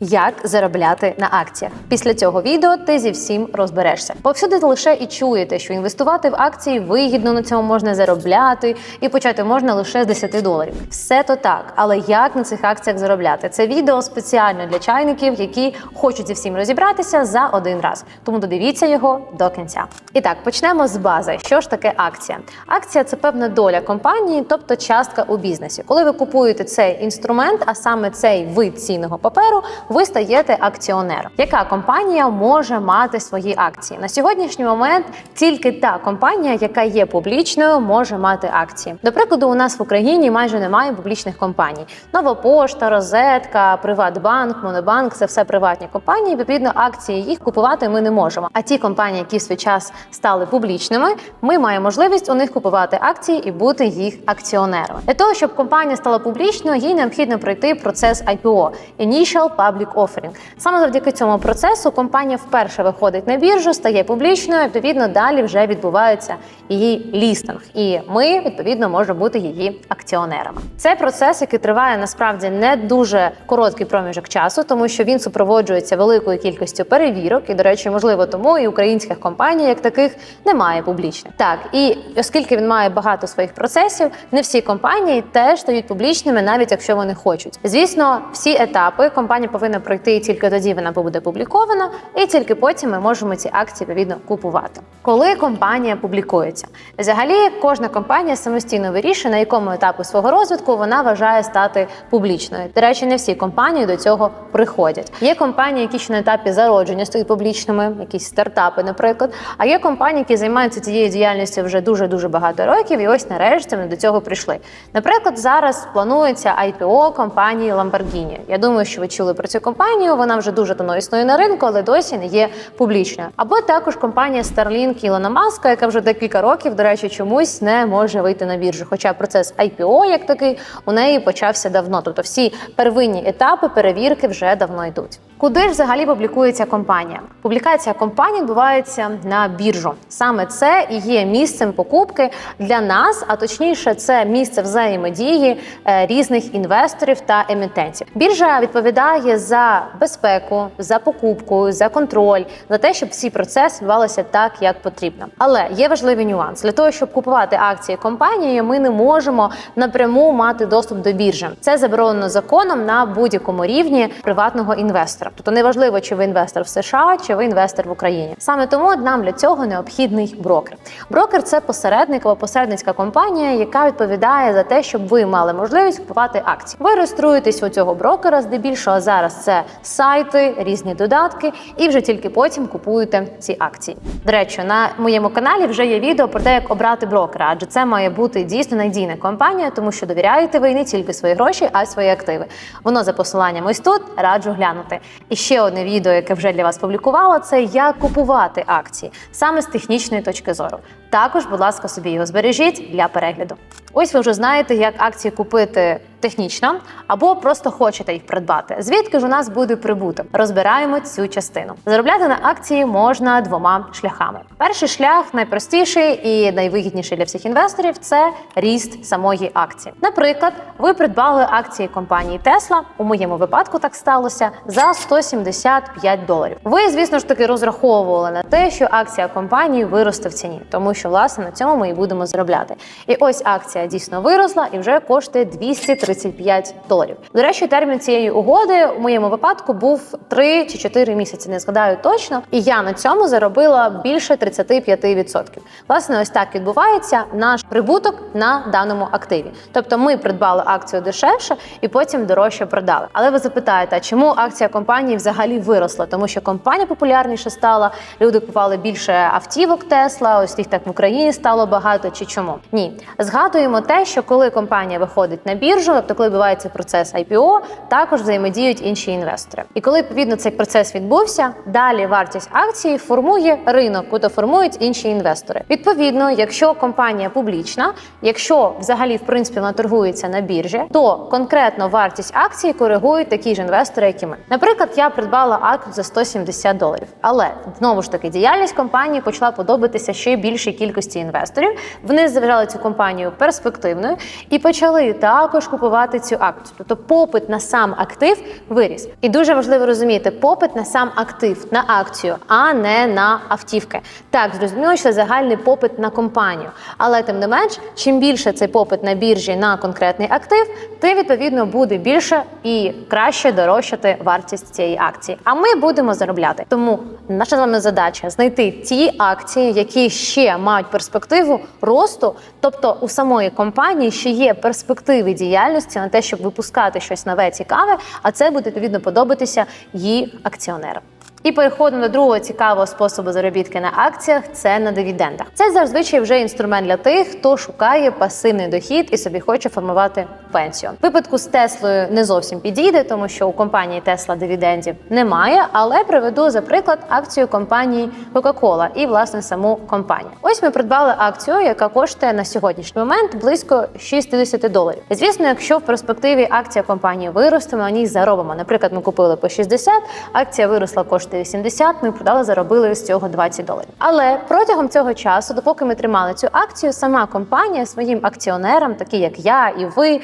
Як заробляти на акціях? Після цього відео ти зі всім розберешся. Повсюди лише і чуєте, що інвестувати в акції вигідно на цьому можна заробляти, і почати можна лише з 10 доларів. Все то так, але як на цих акціях заробляти? Це відео спеціально для чайників, які хочуть зі всім розібратися за один раз. Тому додивіться його до кінця. І так, почнемо з бази. Що ж таке акція? Акція це певна доля компанії, тобто частка у бізнесі. Коли ви купуєте цей інструмент, а саме цей вид цінного паперу ви стаєте акціонером. Яка компанія може мати свої акції? На сьогоднішній момент тільки та компанія, яка є публічною, може мати акції. До прикладу, у нас в Україні майже немає публічних компаній. Нова пошта, розетка, Приватбанк, Монобанк це все приватні компанії. Відповідно, акції їх купувати ми не можемо. А ті компанії, які в свій час стали публічними, ми маємо можливість у них купувати акції і бути їх акціонерами. Для того щоб компанія стала публічною, їй необхідно пройти процес IPO – Initial Public Offering. Саме завдяки цьому процесу компанія вперше виходить на біржу, стає публічною. Відповідно, далі вже відбувається її лістинг, і ми відповідно можемо бути її акціонерами. Це процес, який триває насправді не дуже короткий проміжок часу, тому що він супроводжується великою кількістю перевірок. І, до речі, можливо, тому і українських компаній, як таких, немає публічних. Так і оскільки він має багато своїх процесів, не всі компанії теж стають публічними, навіть якщо вони хочуть. Звісно, всі етапи компанія повинна пройти і тільки тоді вона буде публікована, і тільки потім ми можемо ці акції відповідно купувати. Коли компанія публікується, взагалі кожна компанія самостійно вирішує, на якому етапі свого розвитку вона вважає стати публічною. До речі, не всі компанії до цього приходять. Є компанії, які ще на етапі зародження стають публічними, якісь стартапи, наприклад. А є компанії, які займаються цією діяльністю вже дуже дуже багато років, і ось нарешті вони до цього прийшли. Наприклад, зараз планується IPO компанії Lamborghini. Я думаю, що ви чули про цю компанію. Вона вже дуже давно існує на ринку, але досі не є публічною. Або також компанія Starlink Ілона Маска, яка вже декілька років, до речі, чомусь не може вийти на біржу. Хоча процес IPO, як такий, у неї почався давно. Тобто всі первинні етапи перевірки вже давно йдуть. Куди ж взагалі публікується компанія? Публікація компанії відбувається на біржу. Саме це і є місцем покупки для нас, а точніше, це місце взаємодії е, різних інвесторів та емітентів. Біржа відповідає за безпеку, за покупку, за контроль, за те, щоб всі процеси відбувалися так, як потрібно. Але є важливий нюанс для того, щоб купувати акції компанії, ми не можемо напряму мати доступ до біржі. Це заборонено законом на будь-якому рівні приватного інвестора. Тобто неважливо, чи ви інвестор в США, чи ви інвестор в Україні. Саме тому нам для цього необхідний брокер. Брокер це посередник або посередницька компанія, яка відповідає за те, щоб ви мали можливість купувати акції. Ви реєструєтесь у цього брокера, здебільшого зараз це сайти, різні додатки, і вже тільки потім купуєте ці акції. До речі, на моєму каналі вже є відео про те, як обрати брокера, адже це має бути дійсно надійна компанія, тому що довіряєте ви не тільки свої гроші, а й свої активи. Воно за посиланням ось тут раджу глянути. І ще одне відео, яке вже для вас публікувала, це як купувати акції саме з технічної точки зору. Також, будь ласка, собі його збережіть для перегляду. Ось ви вже знаєте, як акції купити технічно або просто хочете їх придбати. Звідки ж у нас буде прибуток? Розбираємо цю частину. Заробляти на акції можна двома шляхами. Перший шлях найпростіший і найвигідніший для всіх інвесторів це ріст самої акції. Наприклад, ви придбали акції компанії Tesla, у моєму випадку так сталося за 175 доларів. Ви, звісно ж таки, розраховували на те, що акція компанії виросте в ціні, тому що власне на цьому ми і будемо заробляти. І ось акція дійсно виросла і вже коштує 235 доларів. До речі, термін цієї угоди у моєму випадку був 3 чи 4 місяці. Не згадаю точно, і я на цьому заробила більше 35%. Власне, ось так відбувається наш прибуток на даному активі. Тобто, ми придбали акцію дешевше і потім дорожче продали. Але ви запитаєте, чому акція компанії взагалі виросла? Тому що компанія популярніше стала, люди купували більше автівок Тесла. Ось їх так в Україні стало багато. Чи чому? Ні, згадуємо те, що коли компанія виходить на біржу, тобто коли відбувається процес IPO, також взаємодіють інші інвестори. І коли відповідно цей процес відбувся, далі вартість акції формує ринок, куди формують інші інвестори. Відповідно, якщо компанія публічна, якщо взагалі в принципі вона торгується на біржі, то конкретно вартість акції коригують такі ж інвестори, як і ми. Наприклад, я придбала акцію за 170 доларів, але знову ж таки діяльність компанії почала подобатися ще більшій кількості інвесторів. Вони вважали цю компанію перспективною і почали також купувати цю акцію. Тобто попит на сам актив виріс. І дуже важливо розуміти попит на сам актив, на акцію, а не на автівки. Так, зрозуміло, що загальний попит на компанію. Але тим не менш, чим більше цей попит на біржі на конкретний актив, тим відповідно буде більше і краще дорожчати вартість цієї акції. А ми будемо заробляти. Тому наша з вами задача знайти ті акції, які ще мають перспективу росту, тобто у самої компанії ще є перспективи діяльності на те, щоб випускати щось нове цікаве, а це буде відповідно подобатися її акціонерам. І переходимо до другого цікавого способу заробітки на акціях це на дивідендах. Це зазвичай вже інструмент для тих, хто шукає пасивний дохід і собі хоче формувати пенсію. В випадку з Теслою не зовсім підійде, тому що у компанії Тесла дивідендів немає. Але приведу за приклад акцію компанії Coca-Cola і власне саму компанію. Ось ми придбали акцію, яка коштує на сьогоднішній момент близько 60 доларів. Звісно, якщо в перспективі акція компанії виросте, ми на ній заробимо. Наприклад, ми купили по 60, акція виросла коштує 80, Ми продали, заробили з цього 20 доларів. Але протягом цього часу, допоки ми тримали цю акцію, сама компанія своїм акціонерам, такі як я і ви.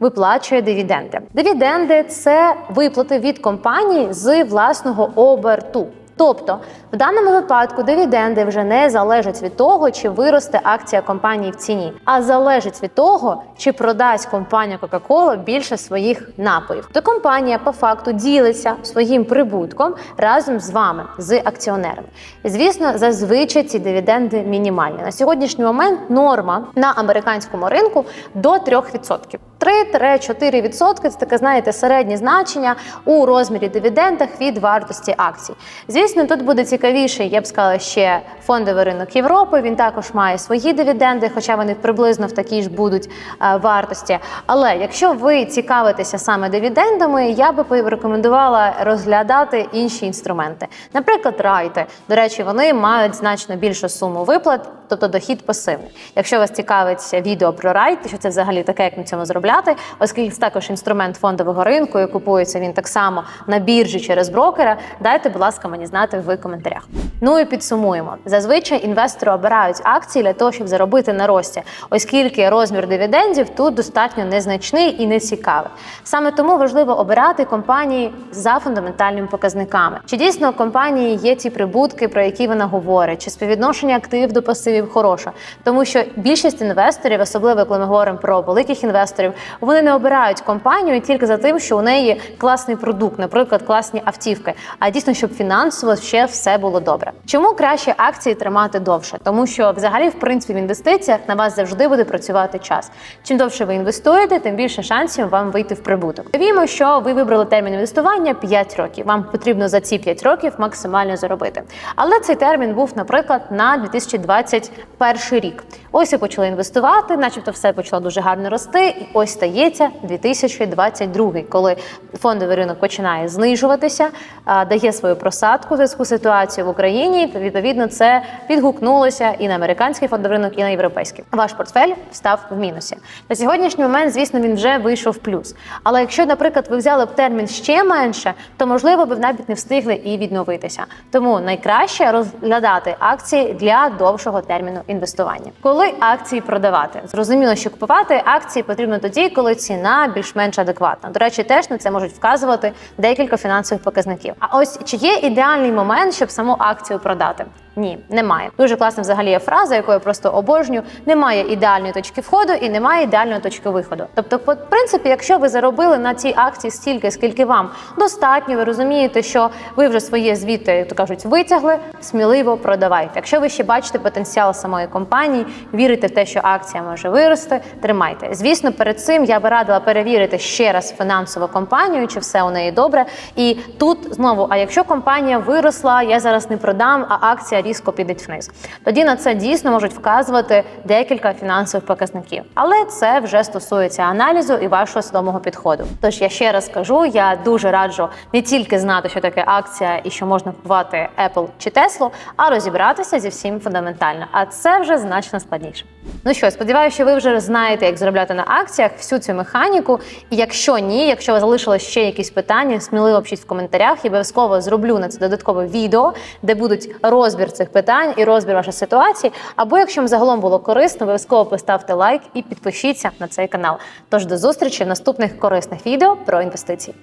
Виплачує дивіденди. Дивіденди це виплати від компанії з власного оберту. Тобто, в даному випадку дивіденди вже не залежать від того, чи виросте акція компанії в ціні, а залежить від того, чи продасть компанія Coca-Cola більше своїх напоїв. То компанія по факту ділиться своїм прибутком разом з вами, з акціонерами. Звісно, зазвичай ці дивіденди мінімальні. На сьогоднішній момент норма на американському ринку до 3%. 3-4% це таке, знаєте, середнє значення у розмірі дивідендах від вартості акцій. Звісно, тут буде цікавіше, я б сказала, ще фондовий ринок Європи. Він також має свої дивіденди, хоча вони приблизно в такій ж будуть а, вартості. Але якщо ви цікавитеся саме дивідендами, я би порекомендувала розглядати інші інструменти, наприклад, райти. До речі, вони мають значно більшу суму виплат, тобто дохід пасивний. Якщо вас цікавить відео про райти, що це взагалі таке, як на цьому заробляти, оскільки це також інструмент фондового ринку і купується він так само на біржі через брокера. Дайте, будь ласка, мені знати в коментарях. Ну і підсумуємо. Зазвичай інвестори обирають акції для того, щоб заробити на рості, оскільки розмір дивідендів тут достатньо незначний і нецікавий. Саме тому важливо обирати компанії за фундаментальними показниками. Чи дійсно компанії є ті прибутки, про які вона говорить, чи співвідношення активів до пасивів хороше, тому що більшість інвесторів, особливо коли ми говоримо про великих інвесторів, вони не обирають компанію тільки за тим, що у неї класний продукт, наприклад, класні автівки, а дійсно, щоб фінансово ще все було добре. Чому краще акції тримати довше? Тому що, взагалі, в принципі, в інвестиціях на вас завжди буде працювати час. Чим довше ви інвестуєте, тим більше шансів вам вийти в прибуток. Уявімо, що ви вибрали термін інвестування 5 років. Вам потрібно за ці 5 років максимально заробити. Але цей термін був, наприклад, на 2021 рік. Ось ви почали інвестувати, начебто все почало дуже гарно рости. І ось стається 2022, коли фондовий ринок починає знижуватися, дає свою просадку в зв'язку з ситуацією в Україні. Відповідно, це відгукнулося і на американський фондовий ринок, і на європейський. Ваш портфель став в мінусі. На сьогоднішній момент, звісно, він вже вийшов в плюс. Але якщо, наприклад, ви взяли б термін ще менше, то можливо ви навіть не встигли і відновитися. Тому найкраще розглядати акції для довшого терміну інвестування. Коли акції продавати, зрозуміло, що купувати акції потрібно тоді, коли ціна більш-менш адекватна. До речі, теж на це можуть вказувати декілька фінансових показників. А ось чи є ідеальний момент, щоб саму акцію продати? Ні, немає. Дуже класна взагалі є фраза, яку я просто обожнюю. Немає ідеальної точки входу і немає ідеальної точки виходу. Тобто, по- принципі, якщо ви заробили на цій акції стільки, скільки вам достатньо, ви розумієте, що ви вже своє звідти, як то кажуть, витягли, сміливо продавайте. Якщо ви ще бачите потенціал самої компанії, вірите в те, що акція може вирости, тримайте. Звісно, перед цим я би радила перевірити ще раз фінансову компанію, чи все у неї добре. І тут знову, а якщо компанія виросла, я зараз не продам, а акція різко підуть вниз. Тоді на це дійсно можуть вказувати декілька фінансових показників. Але це вже стосується аналізу і вашого свідомого підходу. Тож я ще раз кажу, я дуже раджу не тільки знати, що таке акція і що можна купувати Apple чи Tesla, а розібратися зі всім фундаментально. А це вже значно складніше. Ну що, сподіваюся, що ви вже знаєте, як заробляти на акціях всю цю механіку. І якщо ні, якщо вас залишилось ще якісь питання, сміливо пишіть в коментарях. Я обов'язково зроблю на це додаткове відео, де будуть розбір цих питань і розбір вашої ситуації. Або якщо вам загалом було корисно, обов'язково поставте лайк і підпишіться на цей канал. Тож до зустрічі в наступних корисних відео про інвестиції.